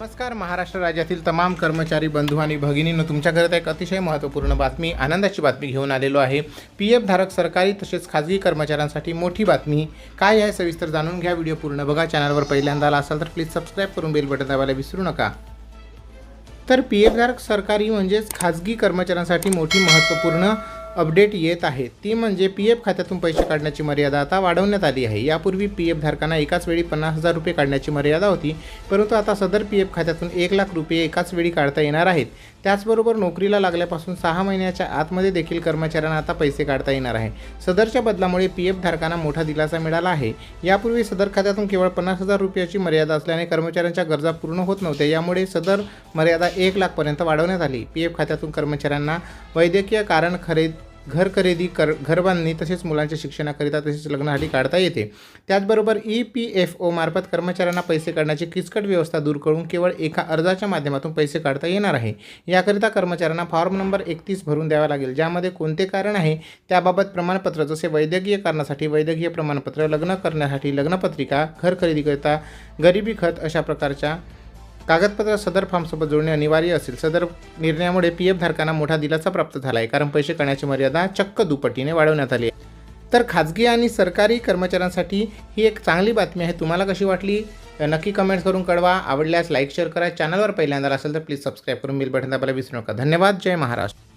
नमस्कार महाराष्ट्र राज्यातील तमाम कर्मचारी बंधू आणि भगिनींनो तुमच्याकरिता एक अतिशय महत्त्वपूर्ण बातमी आनंदाची बातमी घेऊन आलेलो आहे. पी एफ धारक सरकारी तसेच खाजगी कर्मचाऱ्यांसाठी मोठी बातमी. काय आहे सविस्तर जाणून घ्या व्हिडिओ पूर्ण बघा. चॅनलवर पहिल्यांदा आला असाल तर प्लीज सबस्क्राईब करून बेल बटन दाबायला विसरू नका. तर पी एफ धारक सरकारी म्हणजेच खाजगी कर्मचाऱ्यांसाठी मोठी महत्त्वपूर्ण अपडेट येत आहे. ती म्हणजे पी एफ खात्यातून पैसे काढण्याची मर्यादा आता वाढवण्यात आली आहे. यापूर्वी पी एफ धारकांना एकाच वेळी पन्नास हजार रुपये काढण्याची मर्यादा होती परंतु आता सदर पी एफ खात्यातून एक लाख रुपये एकाच वेळी काढता येणार आहेत. त्याचबरोबर नोकरीला लागल्यापासून सहा महिन्याच्या आतमध्ये देखील कर्मचाऱ्यांना आता पैसे काढता येणार आहे. सदरच्या बदलामुळे पी एफ धारकांना मोठा दिलासा मिळाला आहे. यापूर्वी सदर खात्यातून केवळ पन्नास हजार रुपयाची मर्यादा असल्याने कर्मचाऱ्यांच्या गरजा पूर्ण होत नव्हत्या. यामुळे सदर मर्यादा एक लाखपर्यंत वाढवण्यात आली. पी एफ खात्यातून कर्मचाऱ्यांना वैद्यकीय कारण खरेद घर खरेदी कर घरबांधणी तसेच मुलांच्या शिक्षणाकरिता तसेच लग्नासाठी काढता येते. त्याचबरोबर ई पी एफ ओ मार्फत कर्मचाऱ्यांना पैसे काढण्याची किचकट व्यवस्था दूर करून केवळ एका अर्जाच्या माध्यमातून पैसे काढता येणार आहे. याकरिता कर्मचाऱ्यांना फॉर्म नंबर एकतीस भरून द्यावा लागेल ज्यामध्ये कोणते कारण आहे त्याबाबत प्रमाणपत्र जसे वैद्यकीय कारणासाठी वैद्यकीय प्रमाणपत्र लग्न करण्यासाठी लग्नपत्रिका घर खरेदीकरिता गरिबी खत अशा प्रकारच्या कागदपत्र सदर फॉर्मसोबत जोडणे अनिवार्य असेल. सदर निर्णयामुळे पी एफ धारकांना मोठा दिलासा प्राप्त झाला आहे कारण पैसे काढण्याची मर्यादा चक्क दुपटीने वाढवण्यात आली आहे. तर खाजगी आणि सरकारी कर्मचाऱ्यांसाठी ही एक चांगली बातमी आहे. तुम्हाला कशी वाटली? नक्की कमेंट्स करून कळवा. आवडल्यास लाईक शेअर करा. चॅनलवर पहिल्यांदा असेल तर प्लीज सबस्क्राईब करून बिल बटन दाबायला विसरू नका. धन्यवाद. जय महाराष्ट्र.